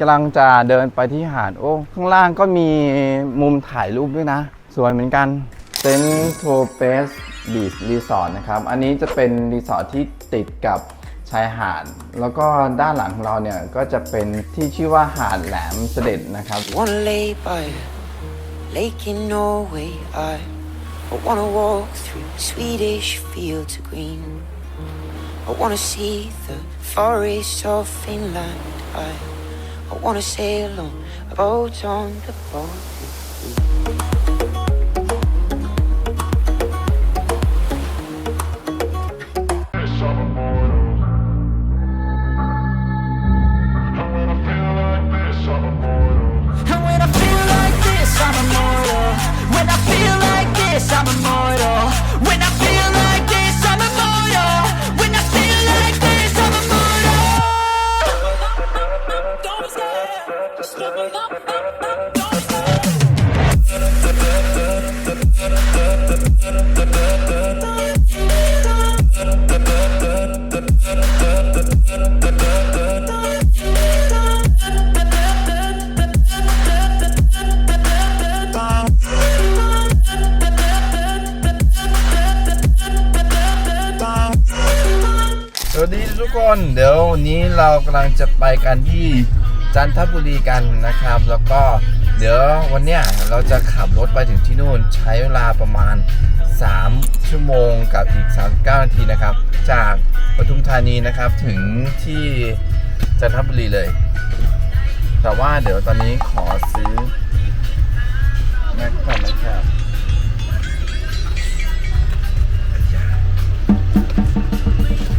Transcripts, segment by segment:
กำลังจะเดินไปที่หาดโอ้ ข้างล่างก็มีมุมถ่ายรูปด้วยนะ สวยเหมือนกันเซนโทเปสบีชรีสอร์ทนะครับ อันนี้จะเป็นรีสอร์ทที่ติดกับชายหาด แล้วก็ด้านหลังของเราเนี่ย ก็จะเป็นที่ชื่อว่าหาดแหลมเสด็จนะครับ Wanna lay by lake in Norway. I, I wanna walk through Swedish fields of green. I wanna see the forest of Finland. I, I wanna sail on a boat on the Baltic. S วัสดีทุกคนเดี๋ยววันนี้เรากำลังจะไปกันที่จันทบุรีกันนะครับ แล้วก็ ดี๋ยววันเนี้ยเราจะขับรถไปถึงที่นู่นใช้เวลาประมาณ 3 ชั่วโมงกับอีก 39 นาทีนะครับ จากปทุมธานีนะครับถึงที่จันทบุรีเลย แต่ว่าเดี๋ยวตอนนี้ขอซื้อแม็กก่อนนะครับ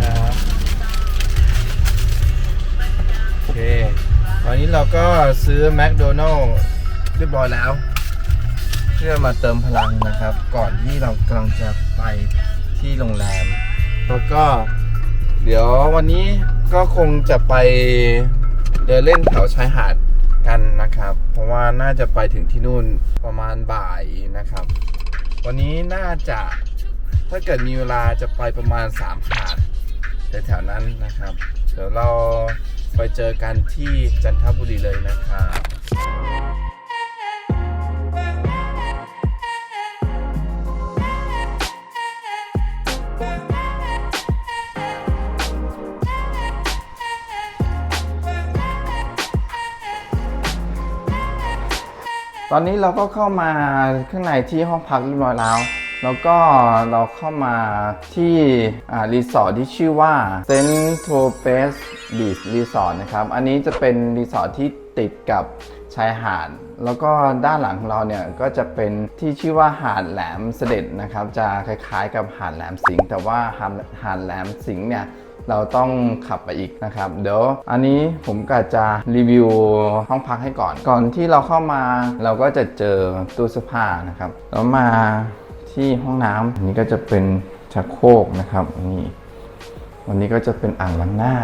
ครับโอเคตอนนี้เราก็ซื้อแมคโดนัลล์ เรียบร้อยแล้ว เพื่อมาเติมพลังนะครับ ก่อนที่เรากำลังจะไปที่โรงแรม แล้วก็ เดี๋ยววันนี้ก็คงจะไปเดินเล่นแถวชายหาดกันนะครับ เพราะว่าน่าจะไปถึงที่นู่นประมาณบ่ายนะครับ วันนี้น่าจะถ้าเกิดมีเวลาจะไปประมาณ3หาดแถวๆนั้นนะครับ เดี๋ยวเราไปเจอกันที่จันทบุรีเลยนะครับ ตอนนี้เราก็เข้ามาข้างในที่ห้องพักเรียบร้อยแล้ว แล้วก็เราเข้ามาที่รีสอร์ทที่ชื่อว่าเซนโทเปสบีชรีสอร์ทนะครับ อันนี้จะเป็นรีสอร์ทที่ติดกับชายหาด แล้วก็ด้านหลังของเราเนี่ยก็จะเป็นที่ชื่อว่าหาดแหลมเสด็จนะครับ จะคล้ายๆกับหาดแหลมสิงห์แต่ว่าหาดหาดแหลมสิงห์เนี่ย เราต้องขับไปอีกนะครับ เดี๋ยวอันนี้ผมก็จะรีวิวห้องพักให้ก่อน ก่อนที่เราเข้ามาเราก็จะเจอตู้เสื้อผ้านะครับ แล้วมาที่ห้องน้ำอันนี้ก็จะเป็นชักโครกนะครับนี่วันนี้ก็จะเป็นอ่างล้างหน้า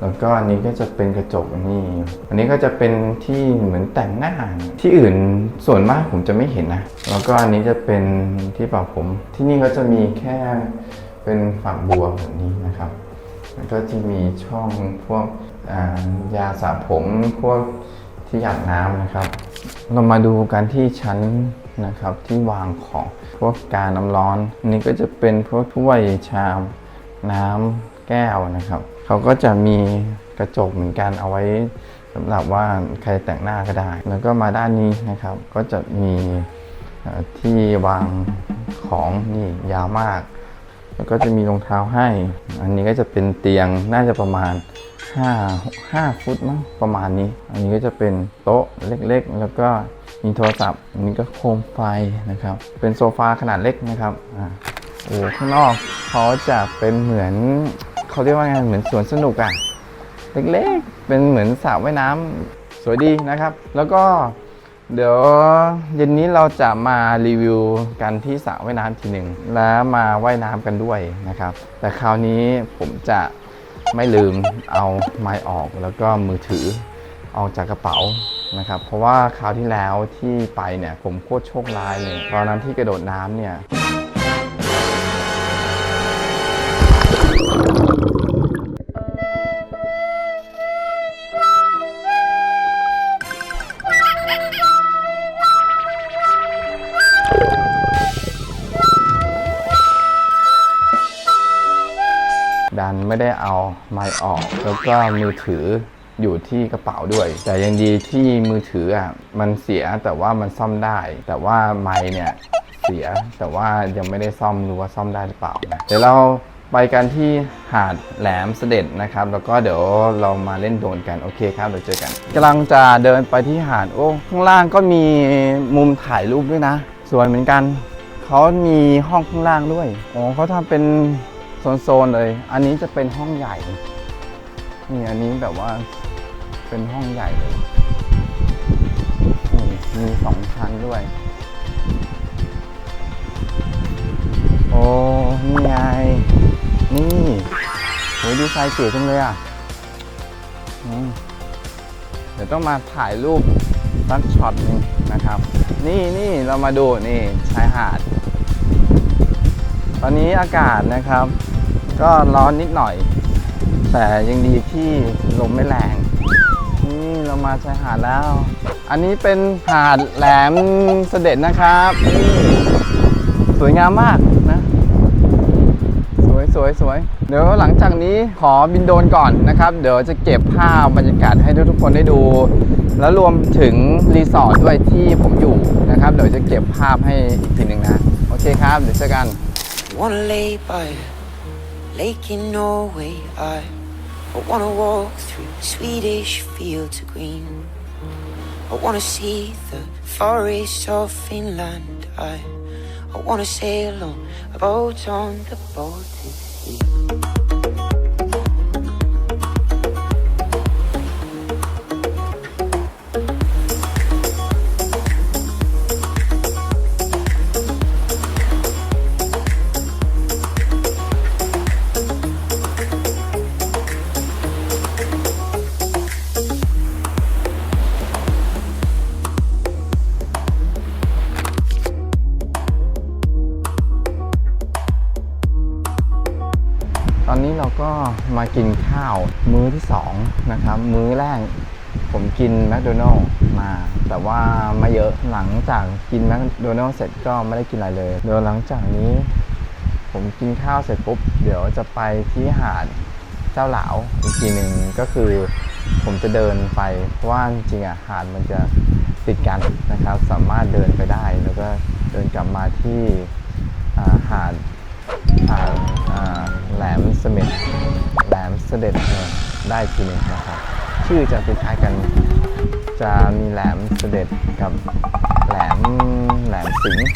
แล้วก็อันนี้ก็จะเป็นกระจกนนี้อันนี้ก็จะเป็นที่เหมือนแต่งหน้า ที่อื่นส่วนมากผมจะไม่เห็นนะ แล้วก็อันนี้จะเป็นที่เป่าผม ที่นี่ก็จะมีแค่ เป็นฝักบัวแบบนี้นะครับ แล้วก็จะมีช่องพวกยาสระผมพวกที่หยาดน้ำนะครับ เรามาดูกันที่ชั้นนะครับที่วางของพวกกาน้ำร้อนนนี้ก็จะเป็นพวกถ้วยชามน้ำแก้วนะครับ เขาก็จะมีกระจกเหมือนกันเอาไว้สำหรับว่าใครแต่งหน้าก็ได้ แล้วก็มาด้านนี้นะครับ ก็จะมีที่วางของนี่ยาวมาก แล้วก็จะมีรองเท้าให้ อันนี้ก็จะเป็นเตียงน่าจะประมาณ5 5ฟุตมั้งประมาณนี้ อันนี้ก็จะเป็นโต๊ะเล็กๆ แล้วก็มีโทรศัพท์ อันนี้ก็โคมไฟนะครับ เป็นโซฟาขนาดเล็กนะครับอ่าโอ้ข้างนอกเขาจะเป็นเหมือนเขาเรียกว่าไงเหมือนสวนสนุกอะเล็กๆ เป็นเหมือนสระว่ายน้ำสวยดีนะครับ แล้วก็ เดี๋ยวเย็นนี้เราจะมารีวิวกันที่สระว่ายน้ำทีหนึ่งแล้วมาว่ายน้ำกันด้วยนะครับ แต่คราวนี้ผมจะไม่ลืมเอาไม้ออกแล้วก็มือถือออกจากกระเป๋านะครับ เพราะว่าคราวที่แล้วที่ไปเนี่ยผมโคตรโชคร้ายเลยตอนนั้นที่กระโดดน้ำเนี่ย ดันไม่ได้เอาไมค์ออก แล้วก็มือถืออยู่ที่กระเป๋าด้วย แต่ยังดีที่มือถืออะมันเสียแต่ว่ามันซ่อมได้ แต่ว่าไมค์เนี่ยเสีย แต่ว่ายังไม่ได้ซ่อมรู้ว่าซ่อมได้หรือเปล่านะเดี๋ยวเราไปกันที่หาดแหลมเสด็จนะครับ แล้วก็เดี๋ยวเรามาเล่นโดนกันโอเคครับเดี๋ยวเจอกันกำลังจะเดินไปที่หาดโอ้ข้างล่างก็มีมุมถ่ายรูปด้วยนะ สวยเหมือนกันเขามีห้องข้างล่างด้วยโอ้เขาทำเป็น โซนๆเลย อันนี้จะเป็นห้องใหญ่ นี่อันนี้แบบว่าเป็นห้องใหญ่เลยมีสองชั้นด้วย โอ้ นี่ไง นี่โหดีไซน์เก๋จังเลยอะเดี๋ยวต้องมาถ่ายรูปสักช็อตหนึงนะครับ นี่นี่เรามาดูนี่ชายหาด ตอนนี้อากาศนะครับ ก็ร้อนนิดหน่อย แต่ยังดีที่ลมไม่แรง นี่เรามาชายหาดแล้ว อันนี้เป็นหาดแหลมเสด็จนะครับสวยงามมากนะ สวยสวยสวยเดี๋ยวหลังจากนี้ขอบินโดนก่อนนะครับ เดี๋ยวจะเก็บภาพบรรยากาศให้ทุกคนได้ดู แล้วรวมถึงรีสอร์ทด้วยที่ผมอยู่นะครับ เดี๋ยวจะเก็บภาพให้อีกทีหนึ่งนะ โอเคครับ เดี๋ยวเจอกัน Wanna lay by lake in Norway. I, I wanna walk through Swedish fields of green. I wanna see the forests of Finland. I, I wanna sail on a boat on the Baltic Sea. มากินข้าวมื้อที่2นะครับมื้อแรกผมกินแมคโดนัลล์มา แต่ว่าไม่เยอะหลังจากกินแมคโดนัลล์เสร็จก็ไม่ได้กินอะไรเลยเดี๋ยวหลังจากนี้ ผมกินข้าวเสร็จปุ๊บ เดี๋ยวจะไปที่หาดเจ้าหลาวอีกทีหนึ่งก็คือผมจะเดินไปเพราะว่าจริงๆอะหาดมันจะติดกันนะครับ สามารถเดินไปได้แล้วก็เดินกลับมาที่หาดทางอ่าแหลมเสม็ด เสด็จได้ทีหนึงนะครับ ชื่อจะคล้ายกัน จะมีแหลมเสด็จกับแหลมแหลมสิงห์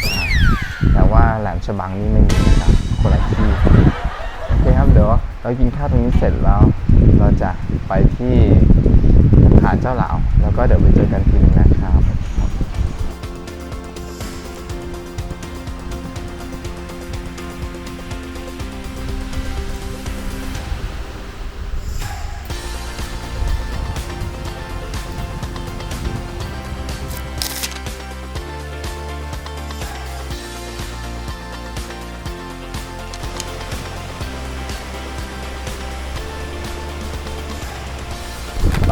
แต่ว่าแหลมฉบังนี่ไม่มีนะครับคนละที่โอเคครับเดี๋ยวเรากินข้าวตรงนี้เสร็จแล้ว เราจะไปที่หาดเจ้าเหลาแล้วก็เดี๋ยวไปเจอกันทีนึง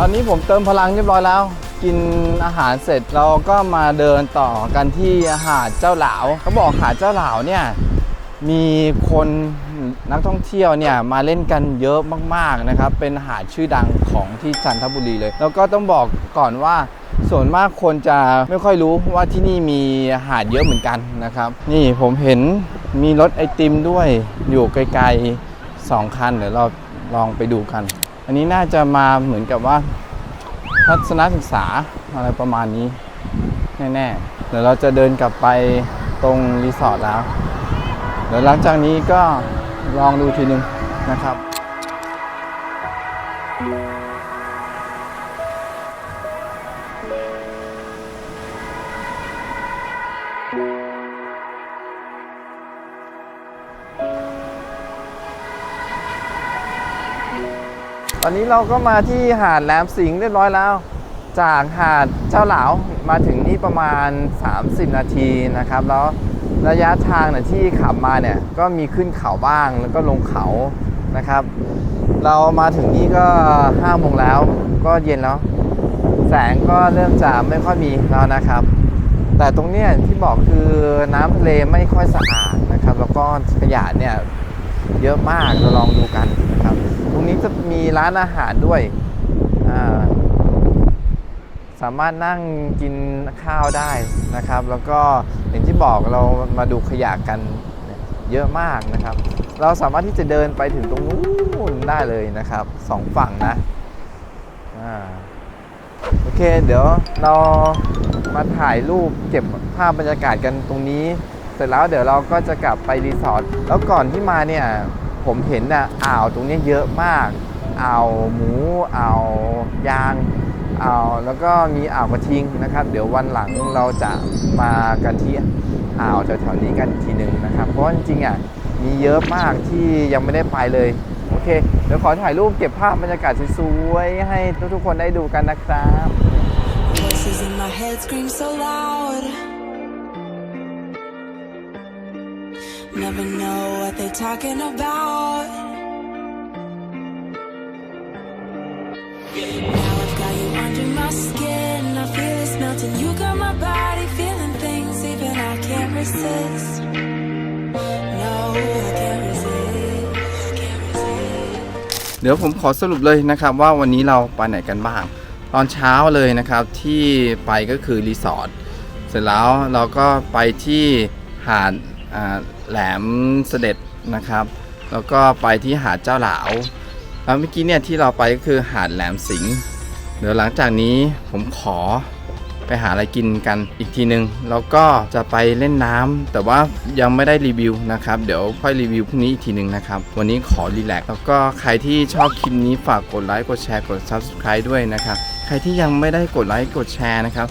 ตอนนี้ผมเติมพลังเรียบร้อยแล้ว กินอาหารเสร็จเราก็มาเดินต่อกันที่หาดเจ้าหลาวเขาบอกหาดเจ้าหลาวเนี่ยมีคนนักท่องเที่ยวเนี่ยมาเล่นกันเยอะมากๆนะครับ เป็นหาดชื่อดังของที่จันทบุรีเลย แล้วก็ต้องบอกก่อนว่าส่วนมากคนจะไม่ค่อยรู้ว่าที่นี่มีหาดเยอะเหมือนกันนะครับ นี่ผมเห็นมีรถไอติมด้วยอยู่ไกลๆสองคันเดี๋ยวเราลองไปดูกัน อันนี้น่าจะมาเหมือนกับว่าทัศนศึกษาอะไรประมาณนี้ แน่ๆ เดี๋ยวเราจะเดินกลับไปตรงรีสอร์ทแล้ว เดี๋ยวหลังจากนี้ก็ลองดูทีนึงนะครับ ตอนนี้เราก็มาที่หาดแหลมสิงห์เรียบร้อยแล้ว จากหาดเจ้าหลาวมาถึงนี่ประมาณ 30 นาทีนะครับ แล้วระยะทางเนี่ยที่ขับมาเนี่ยก็มีขึ้นเขาบ้างแล้วก็ลงเขานะครับ เรามาถึงนี่ก็5โมงแล้วก็เย็นแล้ว แสงก็เริ่มจะไม่ค่อยมีแล้วนะครับ แต่ตรงเนี้ยที่บอกคือน้ำทะเลไม่ค่อยสะอาดนะครับ แล้วก็ขยะเนี่ยเยอะมากเราลองดูกันนะครับ รงนี้จะมีร้านอาหารด้วยาสามารถนั่งกินข้าวได้นะครับ แล้วก็อย่างที่บอกเรามาดูขยะกันเยอะมากนะครับ เราสามารถที่จะเดินไปถึงตรงนู้นได้เลยนะครับสองฝั่งนะโอเค เดี๋ยวเรามาถ่ายรูปเก็บภาพบรรยากาศกันตรงนี้ เสร็จแล้วเดี๋ยวเราก็จะกลับไปรีสอร์ทแล้วก่อนที่มาเนี่ย ผมเห็นน่ะอ่าวตรงนี้เยอะมากอ่าวหมูอ่าวยางอ่าวแล้วก็มีอ่าวกระทิงนะครับ เดี๋ยววันหลังเราจะมากันที่อ่าวแถวๆนี้กันทีหนึ่งนะครับ เพราะจริงๆอะมีเยอะมากที่ยังไม่ได้ไปเลยโอเคเดี๋ยวขอถ่ายรูปเก็บภาพบรรยากาศสวยๆให้ทุกๆคนได้ดูกันนะครับ Never know what they're talking about. Now I've got you under my skin. I feel it's melting. You got my body feeling things even I can't resist. No, I can't resist. Can't resist. เดี๋ยวผมขอสรุปเลยนะครับว่าวันนี้เราไปไหนกันบ้าง ตอนเช้าเลยนะครับที่ไปก็คือรีสอร์ทเสร็จแล้วเราก็ไปที่หาด แหลมเสด็จนะครับ แล้วก็ไปที่หาดเจ้าหลาวแล้วเมื่อกี้เนี่ยที่เราไปก็คือหาดแหลมสิงเดี๋ยวหลังจากนี้ผมขอไปหาอะไรกินกันอีกทีนึง แล้วก็จะไปเล่นน้ำแต่ว่ายังไม่ได้รีวิวนะครับ เดี๋ยวค่อยรีวิวพรุ่งนี้อีกทีนึงนะครับ วันนี้ขอรีแลกซ์แล้วก็ใครที่ชอบคลิปนี้ฝากกดไลค์กดแชร์กด Subscribe ด้วยนะครับ ใครที่ยังไม่ได้กดไลค์กดแชร์นะครับ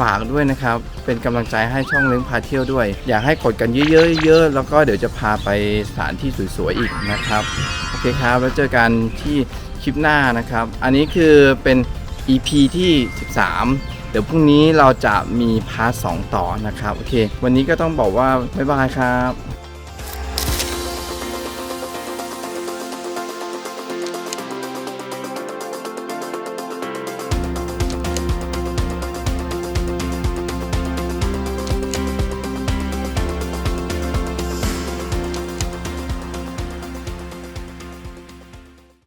ฝากด้วยนะครับ เป็นกำลังใจให้ช่องเลี้ยงพาเที่ยวด้วย อยากให้กดกันเยอะๆเยอะแล้วก็เดี๋ยวจะพาไปสถานที่สวยๆอีกนะครับโอเคครับแล้วเจอกันที่คลิปหน้านะครับ อันนี้คือเป็น EP ที่ 13เดี๋ยวพรุ่งนี้เราจะมีพาร์ท2ต่อนะครับ โอเค วันนี้ก็ต้องบอกว่า บ๊ายบายครับ